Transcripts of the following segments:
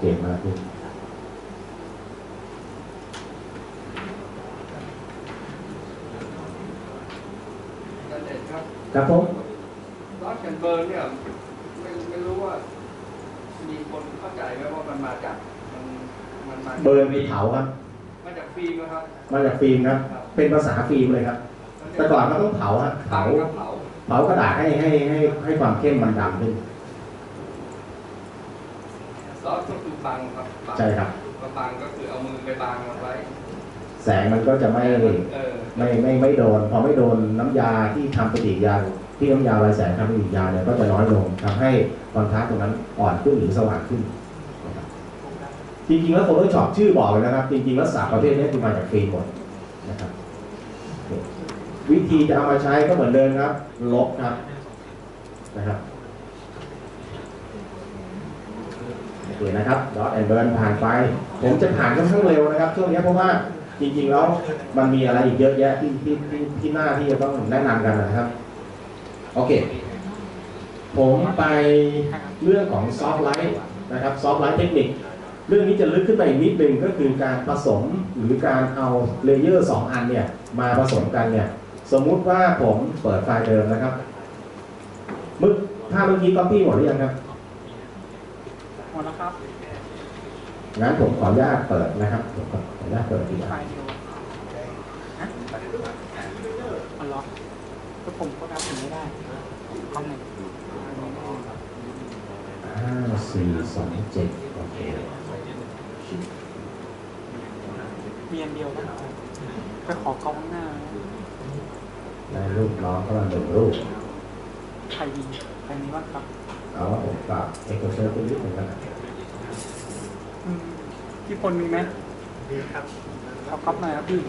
เจนมากขึ้นอาจารย์เด่นครับครับผมรอดแคนเบิร์นเนี่ยไม่ไม่รู้ว่า มีคนเข้าใจไหมว่ามันมาจากมันมันมาจากเบิร์นมีเผาครับ มาจากฟิล์มนะครับ มาจากฟิล์มครับ เป็นภาษาฟิล์มเลยครับ แต่ก่อนมันต้องเผาฮะเผาเผาครับเผาเผากระดาษให้ให้ให้ให้ความเข้มมันดำขึ้น ซอสก็คือบังครับบัง ใช่ครับก็บังก็คือเอามือไปบังมันไว้ แสงมันก็จะไม่เออไม่ไม่ไม่โดน พอไม่โดนน้ำยาที่ทำปฏิกิริยาที่น้ำยาลายแสงทำปฏิกิริยาเนี่ยก็จะน้อยลงทำให้คอนทราสต์ตรงนั้นอ่อนขึ้นหรือสว่างขึ้นนะครับจริงๆแล้ว Photoshop ชื่อบอกเลยนะครับ จริงๆแล้วสามประเภทนี้คือมาจากฟิล์มหมดนะครับวิธีจะเอามาใช้ก็เหมือนเดิมครับ ลบครับนะครับ โอเคนะครับดอทแอนเบิร์นผ่านไป ผมจะผ่านค่อนข้างเร็วนะครับ ช่วงนี้เพราะว่าจริงๆ แล้วมันมีอะไรอีกเยอะแยะที่ที่ที่ที่หน้าที่จะต้องแนะนำกันนะครับ โอเค ผมไปเรื่องของซอฟต์ไลท์นะครับซอฟต์ไลท์เทคนิคเรื่องนี้จะลึกขึ้นไปอีกนิดนึงก็คือการผสมหรือการเอาเลเยอร์สองอันเนี่ย มาผสมกันเนี่ย สมมุติว่าผมเปิดไฟล์เดิมนะครับมึกถ้าเมื่อกี้ก๊อปปี้หมดหรือยังครับ มดแล้วครับงั้นผมขออนุญาตเปิดนะครับผมขออนุญาตเปิดดีกไฟว่าเดียวฮะอ๋อเหรอก็ผมก็รับถึงไม่ได้คอมหนึ่งห้าสี่สองเจ็ดโอเคมีอันเดียวนะไปขอกล้องหน้าได้รูปน้องก็มาหนึ่งรูปใครมีใครมีบ้างครับ เอาว่าผมปรับเอ็กโซเชอร์ไปนิดหนึ่งกันนะอืมพี่พลมีไหมมีครับเอาก๊อปหน่อยครับพี่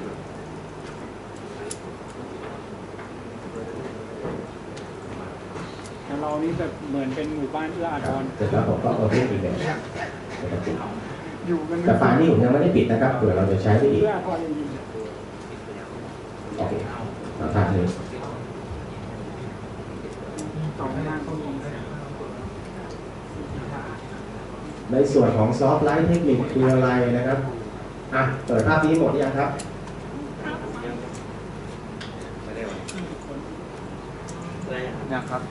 เดี๋ยวเรานี่แบบเหมือนเป็นหมู่บ้านเอื้ออาทรเสร็จแล้วผมก็เอารูปอีกแบบปกติอยู่กันแต่ไฟล์นี้ผมยังไม่ได้ปิดนะครับเผื่อเราจะใช้ได้อีกเอื้ออาทรจริงโอเคเราทานเลย ๆสองหน้าก็มี ในส่วนของซอฟต์ไลท์เทคนิคคืออะไรนะครับอะเปิดภาพนี้หมดหรือยังครับเนี่ยครับ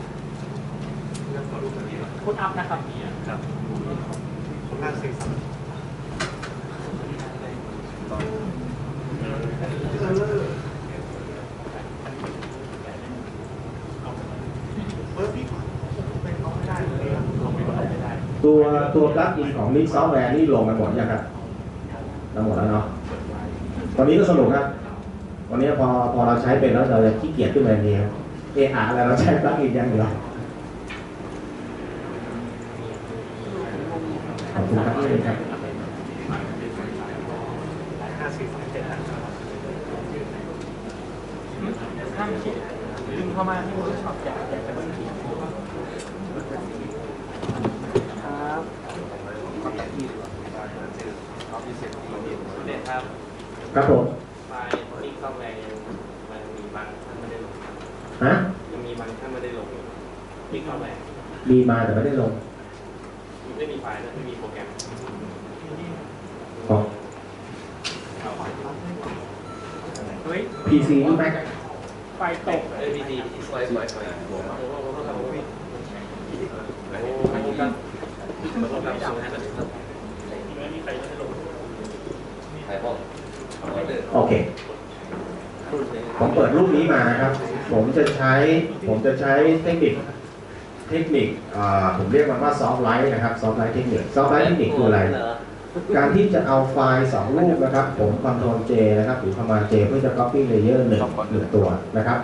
พูดอัพนะครับตััวตัวปลั๊กอินของลิซอฟต์แวร์นี่ลงกันหมดยังครับลงหมดแล้วเนาะวันนี้ก็สนุกครับ วันนี้พอพอเราใช้เป็นแล้วเราจะขี้เกียจขึ้นมาทันทีครับเอออะไรเราใช้ปลั๊กอินอย่างเดียวขอบคุณครับที่ครับห้ามคิดดึงเข้ามาที่ Photoshop อยากอยากจะเบิ้งทีครับ เด็ดครับ ครับผมไฟล์ลิงก์ซอฟต์แวร์ยังมันมีบางท่านไม่ได้ลงครับฮะยังมีบางท่านไม่ได้ลงลิงก์ซอฟต์แวร์มีมาแต่ไม่ได้ลงไม่มีไฟล์นะไม่มีโปรแกรมของเฮ้ย PC หรือ Mac ไฟตก เอ้ยพีดีสวยสวยสวยโอ้โหโอ้โหโอ้โหโอ้โหโอ้โหครับโอ้โหครับสูงให้มันไม่มีใครไม่ได้ลงใครบ้างเอาไว้เลย โอเค ผมเปิดรูปนี้มานะครับ ผมจะใช้ ผมจะใช้เทคนิค เทคนิคผมเรียกมันว่าซอฟต์ไลท์นะครับ ซอฟต์ไลท์เทคนิค ซอฟต์ไลท์เทคนิคคืออะไร การที่จะเอาไฟล์สองรูปนะครับ ผมคอนโทรล J นะครับหรือ Command J เพื่อจะ copy layer หนึ่งหนึ่งตัวนะครับ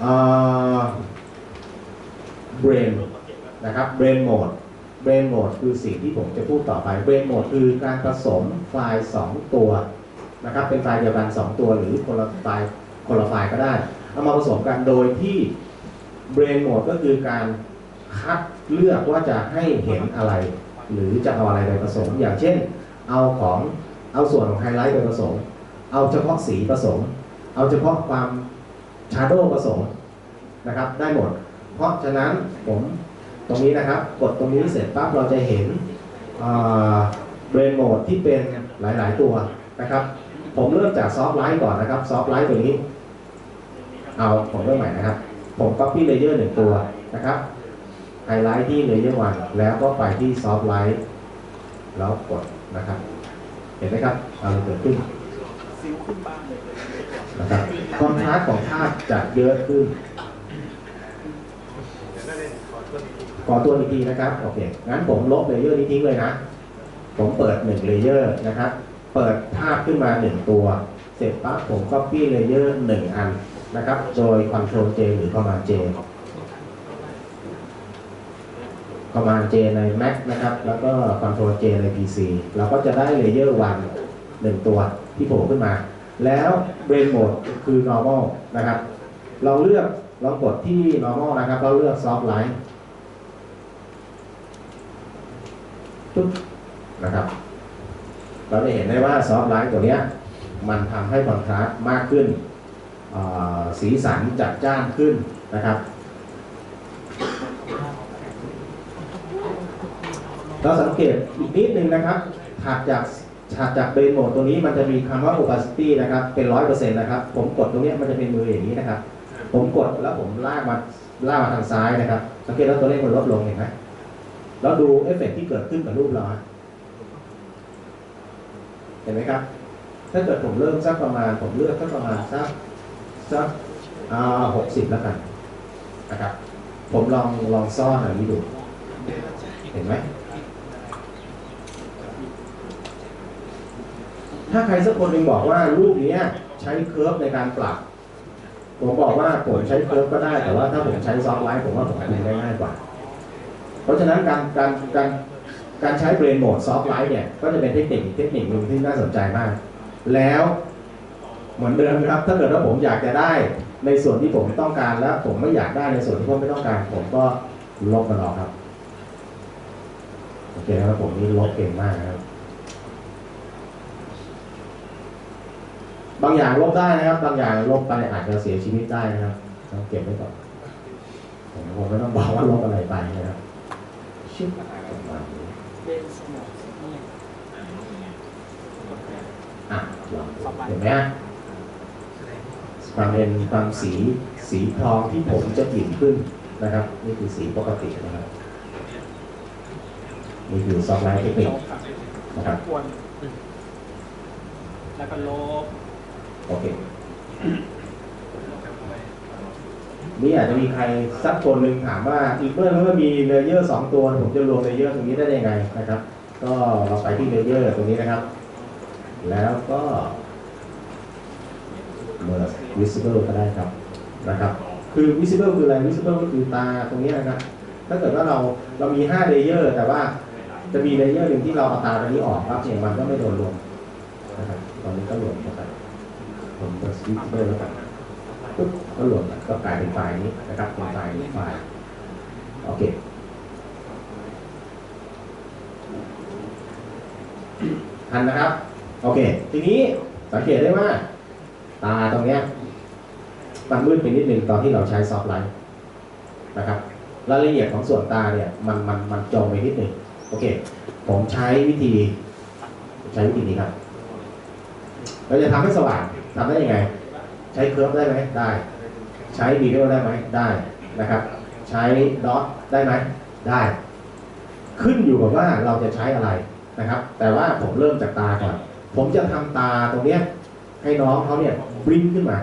เอ่อ brain นะครับ brain mode brain mode คือสิ่งที่ผมจะพูดต่อไป brain mode คือการผสมไฟล์สองตัว นะครับเป็นไฟล์เดียวกันสองตัวหรือคนละไฟล์คนละไฟล์ก็ได้ เอามาผสมกันโดยที่ brain mode ก็คือการคัดเลือกว่าจะให้เห็นอะไร หรือจะเอาอะไรไปผสม อย่างเช่น เอาของเอาส่วนของไฮไลท์ไปผสม เอาเฉพาะสีผสม เอาเฉพาะความชาร์โดผสมนะครับ ได้หมด เพราะฉะนั้นผมตรงนี้นะครับ กดตรงนี้เสร็จปั๊บเราจะเห็นเบรนโหมดที่เป็นหลาย ๆ ตัวนะครับ ผมเริ่มจากซอฟต์ไลท์ก่อนนะครับซอฟต์ไลท์ตัวนี้ เอาผมเริ่มใหม่นะครับ ผม copy layer หนึ่งตัวนะครับไฮไลท์ที่ layer 1แล้วก็ไปที่ซอฟต์ไลท์แล้วกดนะครับ เห็นไหมครับอะไรเกิดขึ้นซิลขึ้นบ้างเลยนะครับคอนทราสต์ของภาพจะเยอะขึ้นขอตัวอีกทีนะครับ โอเค งั้นผมลบเลเยอร์นี้ทิ้งเลยนะ ผมเปิด1เลเยอร์นะครับ เปิดภาพขึ้นมา1ตัว เสร็จปั๊บผม copy เลเยอร์1อันนะครับ โดย Ctrl J หรือ Command J Command J ใน Mac นะครับ แล้วก็ Ctrl J ใน PC เราก็จะได้เลเยอร์1 1ตัวที่โผล่ขึ้นมา แล้ว Brain Mode คือ normal นะครับ เราเลือกลองกดที่ normal นะครับ เราเลือก soft light ปุ๊บนะครับ เราจะเห็นได้ว่าซอฟต์ไลท์ตัวเนี้ยมันทำให้คอนทราสต์มากขึ้น สีสันจัดจ้านขึ้นนะครับเราสังเกตอีกนิดนึงนะครับถัดจากถัดจากเบนโหมดตัวนี้มันจะมีคำว่า opacity นะครับ เป็นร้อยเปอร์เซ็นต์นะครับ ผมกดตรงนี้มันจะเป็นมืออย่างนี้นะครับ ผมกดแล้วผมลากมาลากมาทางซ้ายนะครับ สังเกตแล้วตัวเลขมันลดลงเห็นไหมแล้วดูเอฟเฟกต์ที่เกิดขึ้นกับรูปเรา เห็นไหมครับ ถ้าเกิดผมเริ่มสักประมาณ ผมเลือกสักประมาณสักสักหกสิบแล้วกันนะครับ ผมลองลองซ่อนอันนี้ดู เห็นไหม ถ้าใครสักคนหนึ่งบอกว่ารูปนี้ใช้เคิร์ฟในการปรับ ผมบอกว่าผมใช้เคิร์ฟก็ได้ แต่ว่าถ้าผมใช้ซอฟต์ไลท์ผมว่าผมคุมได้ง่ายกว่า เพราะฉะนั้นการการการ การใช้เบรนโหมดซอฟต์ไลท์เนี่ยก็จะเป็นเทคนิคอีกเทคนิคหนึ่งที่น่าสนใจมาก แล้วเหมือนเดิมครับ ถ้าเกิดว่าผมอยากจะได้ในส่วนที่ผมต้องการแล้วผมไม่อยากได้ในส่วนที่ผมไม่ต้องการ ผมก็ลบมันออกครับโอเคครับผมนี่ลบเก่งมากนะครับ บางอย่างลบได้นะครับ บางอย่างลบไปอาจจะเสียชีวิตได้นะครับเก็บไว้ก่อนผมคงไม่ต้องบอกว่าลบอะไรไปนะครับชิบประมาณ นี้เบนสมองเนี่ยอะลองดูเห็นไหมฮะความเป็นความสีสีทองที่ผมจะกลิ่นขึ้นนะครับ นี่คือสีปกตินะครับนี่คือซอฟต์ไลน์เทคนิคลบครับนะครับควรแล้วก็ลบโอเค นี่อาจจะมีใครสักคนหนึ่งถามว่าอีกเมื่อเมื่อมีเลเยอร์สองตัว ผมจะรวมเลเยอร์ตรงนี้ได้ยังไงนะครับ ก็เราไปที่เลเยอร์ตรงนี้นะครับ แล้วก็ merge visible ก็ได้ครับนะครับคือ visible คืออะไร visible ก็คือตาตรงนี้นะครับ ถ้าเกิดว่าเราเรามี5เลเยอร์แต่ว่าจะมีเลเยอร์หนึ่งที่เราเอาตาตรงนี้ออกครับเสียงมันก็ไม่โดนรวมนะครับตอนนี้ก็รวมเข้าไปผม merge visible แล้วกัน ปุ๊บก็รวมกันก็กลายเป็นไฟล์นี้นะครับเป็นไฟล์นี้ไฟล์โอเคทันนะครับ โอเค ทีนี้สังเกตได้ว่า ตาตรงเนี้ยมันมืดไปนิดนึงตอนที่เราใช้ซอฟต์ไลท์นะครับรายละเอียดของส่วนตาเนี่ยมันมันมันจมไปนิดหนึ่งโอเค ผมใช้วิธี ใช้วิธีนี้ครับ เราจะทำให้สว่างทำได้ยังไง ใช้เคิร์ฟได้ไหมได้ ใช้วีดีโอได้ไหมได้นะครับ ใช้ดอทได้ไหมได้ ขึ้นอยู่กับว่าเราจะใช้อะไรนะครับ แต่ว่าผมเริ่มจากตาก่อนผมจะทำตาตรงเนี้ยให้น้องเขาเนี่ยบลิงขึ้นมา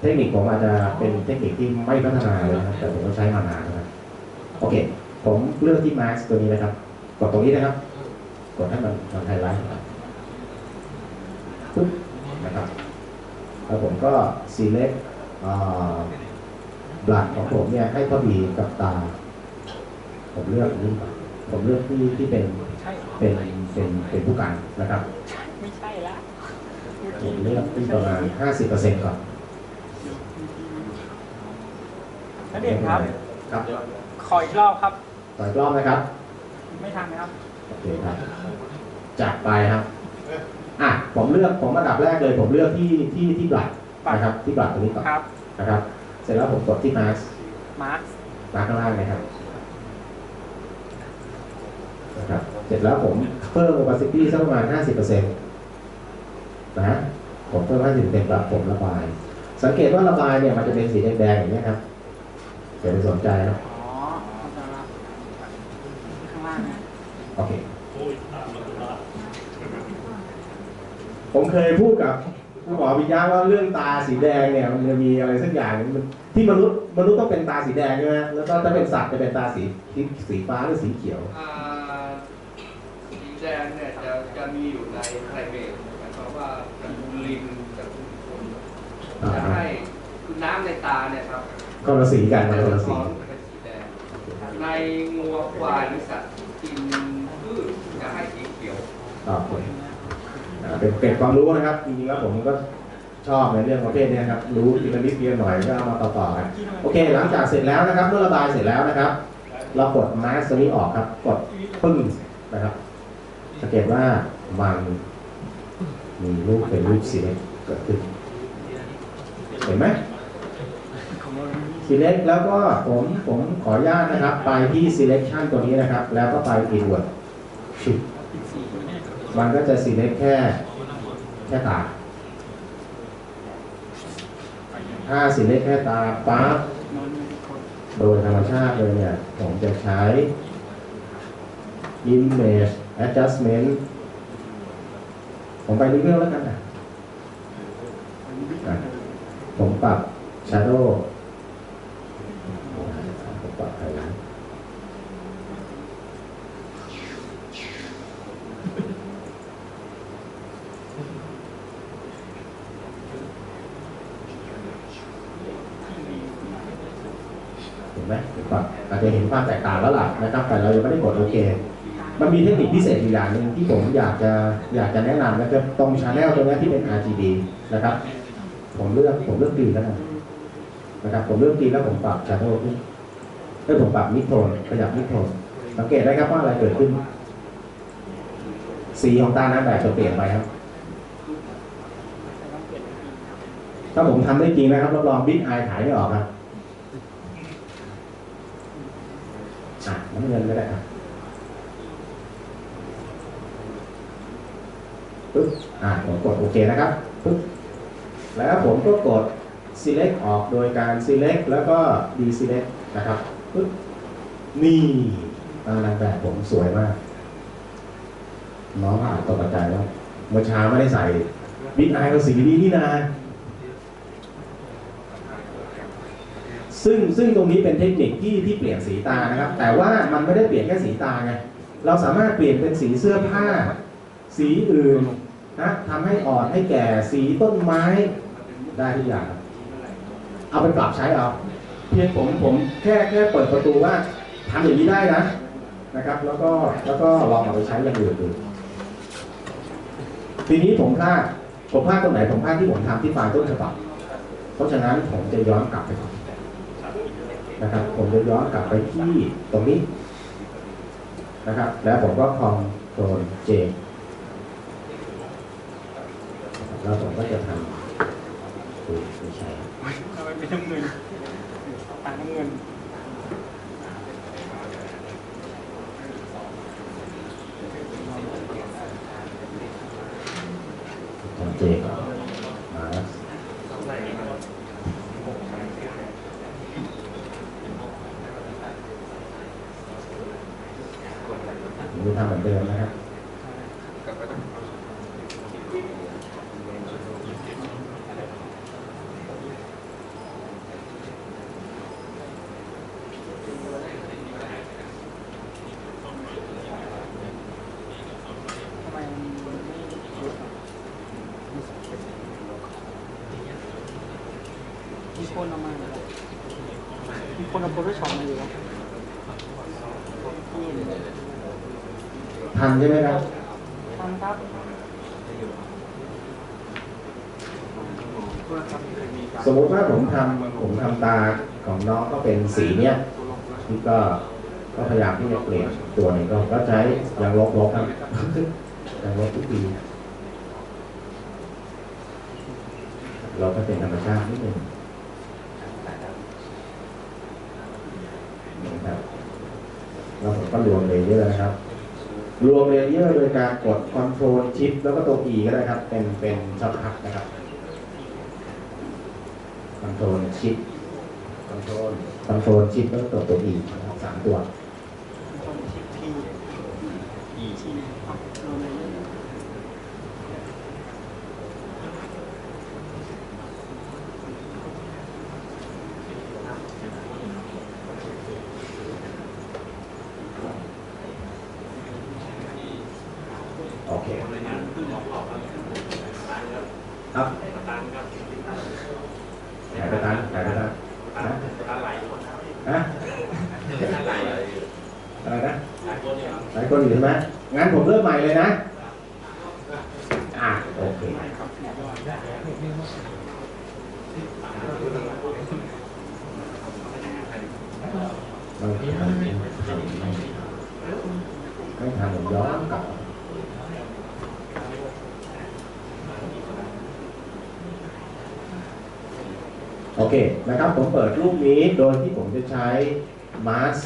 เทคนิคผมอาจจะเป็นเทคนิคที่ไม่พัฒนาเลยนะครับแต่ผมก็ใช้มานานนะโอเค ผมเลือกที่มาร์ตัวนี้นะครับ กดตรงนี้นะครับ กดให้มันมันไฮไลท์ครับปุ๊บ นะครับ แล้วผมก็ select บลัดของผมเนี่ยให้พอดีกับตา ผมเลือกอันนี้ก่อนผมเลือกที่ที่เป็นใช่เป็นเป็นเป็นผู้กันนะครับ ไม่ใช่ละผมเลือกที่ประมาณ 50%ก่อนนั่นเองครับ ครับขออีกรอบครับต่ออีกรอบนะครับ ไม่ทันนะครับ โอเคครับจัดไปครับ อะผมเลือกผมอันดับแรกเลย ผมเลือกที่ที่ที่บลัดนะครับที่บลัดตรงนี้ก่อนครับ นะครับ เสร็จแล้วผมกดที่มาร์คมาร์คมาร์คข้างล่างนะครับนะครับเสร็จแล้วผมเพิ่ม opacity สักประมาณ 50%นะผมเพิ่ม50%แบบผมระบาย สังเกตว่าระบายเนี่ยมันจะเป็นสีแดงๆอย่างนี้ยครับอย่าไปสนใจนะ อ๋อเข้าใจละข้างล่างนะ โอเค โอ้ยตามมาตุลา ผมเคยพูดกับคุณหมอปิยะว่าเรื่องตาสีแดงเนี่ยมันจะมีอะไรสักอย่างมันที่มนุษย์มนุษย์ต้องเป็นตาสีแดงใช่ไหมแล้วก็ถ้าเป็นสัตว์จะเป็นตาสีสีสีฟ้าหรือสีเขียวอ่าสีแดงเนี่ยจะจะมีอยู่ในไพรเมทหมายความว่าจะดูลิงจะดูคนอ่าจะให้คือน้ำในตาเนี่ยครับคนละสีกันมันคนละสีท้องเป็นสีแดงในงัวควายหรือสัตว์ที่กินพืชจะให้สีเขียวโอ เป็นเป็นความรู้นะครับจริงๆแล้วผมก็ชอบในเรื่องประเภทเนี้ยครับรู้ทีละนิดทีละหน่อยก็เอามาต่อๆกันโอเค หลังจากเสร็จแล้วนะครับ เมื่อระบายเสร็จแล้วนะครับ เรากดมาสตัวนี้ออกครับ กดปึ้งนะครับสังเกตว่ามันมีรูปเป็นรูปสีเล็กเกิดขึ้นเห็นไหมของเรา select แล้วก็ผมผมขออนุญาตนะครับ ไปที่ selection ตัวนี้นะครับ แล้วก็ไป inward shift มันก็จะ select แค่แค่ตาถ้า select แค่ตาปั๊บโดยธรรมชาติเลยเนี่ย ผมจะใช้ image adjustment ผมไปรีเวลแล้วกันนะผมปรับ shadow ผมปรับอะไรนะ เห็นไหมผมปรับอาจจะเห็นความแตกต่างแล้วล่ะนะครับแต่เรายังไม่ได้กดโอเค มันมีเทคนิคพิเศษอยู่อย่างหนึ่งที่ผมอยากจะอยากจะแนะนำนะครับตรงชาแนลตรงนี้ที่เป็น RGB นะครับ ผมเลือกผมเลือกกรีนแล้วกันนะครับผมเลือกกรีนแล้วผมปรับชาโดว์ขึ้นเอ้ยผมปรับมิโทนขยับมิโทนสังเกตได้ครับว่าอะไรเกิดขึ้น สีของตาหน้าแบบจะเปลี่ยนไปครับถ้าผมทำได้จริงนะครับรับรองบิ๊กไอถ่ายไม่ออกครับอะ น้ำเงินก็ได้ครับปึ๊บอะผมกดโอเคนะครับปึ๊บแล้วผมก็กด select ออกโดยการ select แล้วก็ deselect นะครับปึ๊บนี่ตารางแบบผมสวยมาก น้องอาจตกใจว่าเมื่อเช้าไม่ได้ใส่บิ๊กไอก็สีดีนี่นา ซึ่งซึ่งตรงนี้เป็นเทคนิคที่ที่เปลี่ยนสีตานะครับ แต่ว่ามันไม่ได้เปลี่ยนแค่สีตาไงเราสามารถเปลี่ยนเป็นสีเสื้อผ้า สีอื่นนะทำให้อ่อนให้แก่สีต้นไม้ได้ทุกอย่าง เอาไปปรับใช้เอาเพียงผมผมแค่แค่เปิดประตูว่าทำอย่างนี้ได้นะนะครับ แล้วก็แล้วก็ลองเอาไปใช้อย่างอื่นดูทีนี้ผมพลาดผมพลาดตรงไหนผมพลาดที่ผมทำที่ไฟล์ต้นฉบับเพราะฉะนั้นผมจะย้อนกลับไปก่อน นะครับ ผมจะย้อนกลับไปที่ตรงนี้นะครับ แล้วผมก็คอมโทรลเจแล้วผมก็จะทำดูไม่ใช่เอาไปเป็นน้ำเงินตาน้ำเงินทำเจก่อนมาแล้วผมจะทำเหมือนเดิมนะครับ ทำไมมันไม่เยอะอะ มีคนเอามาเหรอมีคนเอาโพสต์ช็อปมาอยู่วะนี่เลยทันใช่ไหมครับทำครับสมมติว่าผมทำผมทำตาของน้องก็เป็นสีเนี้ยนี่ก็ก็พยายามที่จะเปลี่ยนตัวหนึ่งก็ก็ใช้ยางลบลบครับยางลบทุกปีเราก็เป็นธรรมชาตินิดหนึ่งนะครับแล้วผม ก็รวมเลเยอร์นะครับ รวมเลเยอร์โดยการกด Control Shift แล้วก็ตัว E ก็ได้ครับ เป็นเป็นช็อตคัทนะครับ Control Shift Control Control Shift แล้วก็ตัวตัว E นะครับสามตัว คนชิปพีอีชีอ๋อรวมเลย โอเค ครับหายไปตันหายไปตันฮะฮะอะไรนะหลาย คนอยู่ใช่ไหมงั้นผมเริ่มใหม่เลยนะ อะโอเคบางทีทำไม่ทำผมย้อนกลับโอเคนะครับผมเปิดรูปนี้โดยที่ผมจะใช้มาส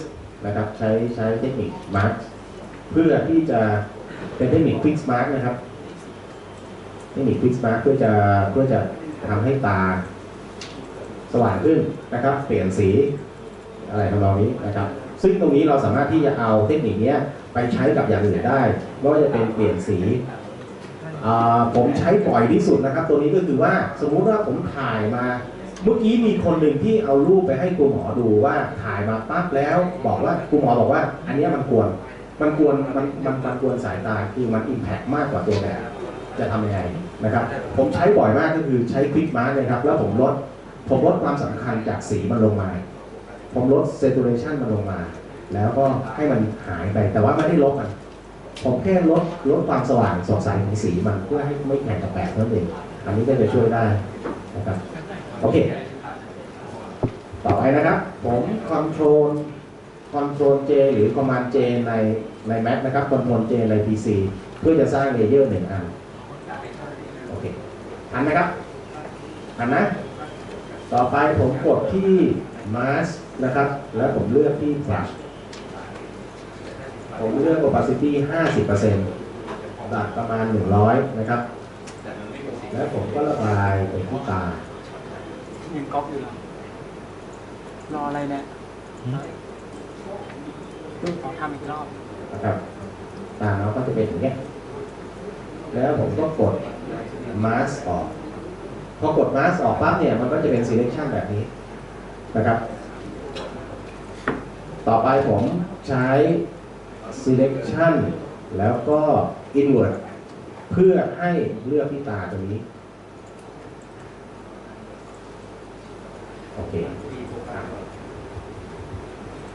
นะครับใช้ใช้เทคนิคมาสเพื่อที่จะเป็นเทคนิคฟิกซ์มาร์นะครับ เทคนิคฟิกซ์มาร์เพื่อจะเพื่อจะทำให้ตาสว่างขึ้นนะครับ เปลี่ยนสีอะไรทำนองนี้นะครับ ซึ่งตรงนี้เราสามารถที่จะเอาเทคนิคนี้ไปใช้กับอย่างอื่นได้ไม่ว่าจะเป็นเปลี่ยนสีผมใช้บ่อยที่สุดนะครับ ตัวนี้ก็คือว่าสมมุติว่าผมถ่ายมา เมื่อกี้มีคนหนึ่งที่เอารูปไปให้ครูหมอดูว่าถ่ายมาปั๊บแล้ว บอกว่าครูหมอบอกว่า อันนี้มันกวน มันกวนมันมันมันกวนสายตาคือมันอิมแพกมากกว่าตัวแบบจะทำยังไงนะครับ ผมใช้บ่อยมากก็คือใช้คลิกมาร์กเลยครับ แล้วผมลดผมลดความสำคัญจากสีมันลงมา ผมลดเซตูเรชันมันลงมา แล้วก็ให้มันหายไปแต่ว่าไม่ได้ลบมันผมแค่ลดลดความสว่างสดใสของสีมันเพื่อให้ไม่แข็งกับแปดเท่านั้นเองอันนี้ก็จะช่วยได้นะครับโอเค ต่อไปนะครับ ผมคอนโทรล Control Control J หรือ Command J ในใน Mac นะครับ Control J ใน PC เพื่อจะสร้างเลเยอร์หนึ่งอันโอเคอันนะครับอันนะ ต่อไปผมกดที่ Mask นะครับ แล้วผมเลือกที่ Brush ผมเลือก opacity 50%ตัดประมาณ 100 นะครับ แล้วผมก็ระบายไปที่ตายังก๊อปอยู่เหรอรออะไรเนี่ย ขอทำอีกรอบนะครับตาเราก็จะเป็นอย่างนี้แล้วผมก็กด mask ออก พอกด mask ออกปั๊บเนี่ยมันก็จะเป็น selection แบบนี้นะครับ ต่อไปผมใช้ selection แล้วก็ invert เพื่อให้เลือกที่ตาตรงนี้ โอเค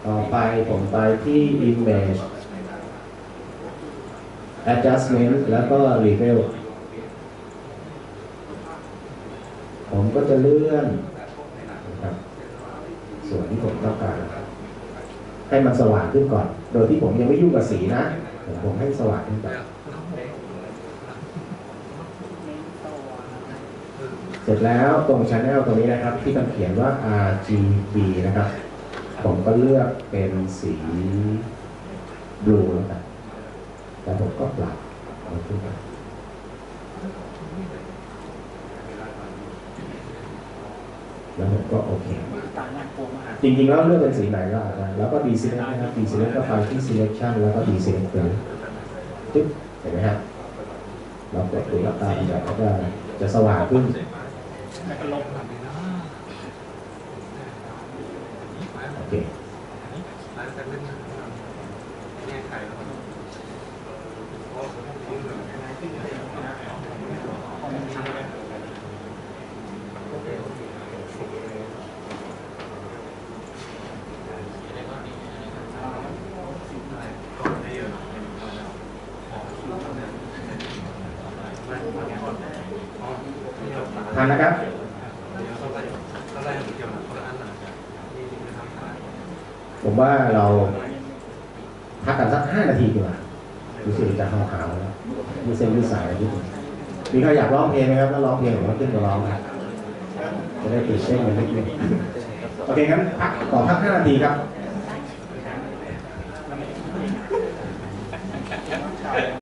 ต่อไปผมไปที่ image adjustment แล้วก็ reveal ผมก็จะเลื่อนนะครับส่วนที่ผมต้องการให้มันสว่างขึ้นก่อน โดยที่ผมยังไม่ยุ่งกับสีนะ ผมให้สว่างขึ้นก่อนเสร็จแล้วตรง channel ตรงนี้นะครับ ที่มันเขียนว่า RGB นะครับ ผมก็เลือกเป็นสี blue แล้วกันแล้วผมก็ปรับมันขึ้นมาแล้วผมก็โอเค จริงๆแล้วเลือกเป็นสีไหนก็ได้แล้วก็ deselect นะครับ deselect ก็ไปที่ selection แล้วก็ deselect เลยจึ๊บเห็นไหมฮะเรากดดูแล้วตามันจะก็จะจะสว่างขึ้นแล้วก็ลบ โอเคทันนะครับ ผม ว่าเราพักกันสักห้านาทีดีกว่ารู้สึกจะหาวๆแล้วมีเส้นมีสายอะไรนิดมีใครอยากร้องเพลงไหมครับถ้าร้องเพลงผมก็ขึ้นมาร้องนะจะได้ตื่นเต้นกันนิดนึงโอเคงั้นพักต่อพักห้านาทีครับ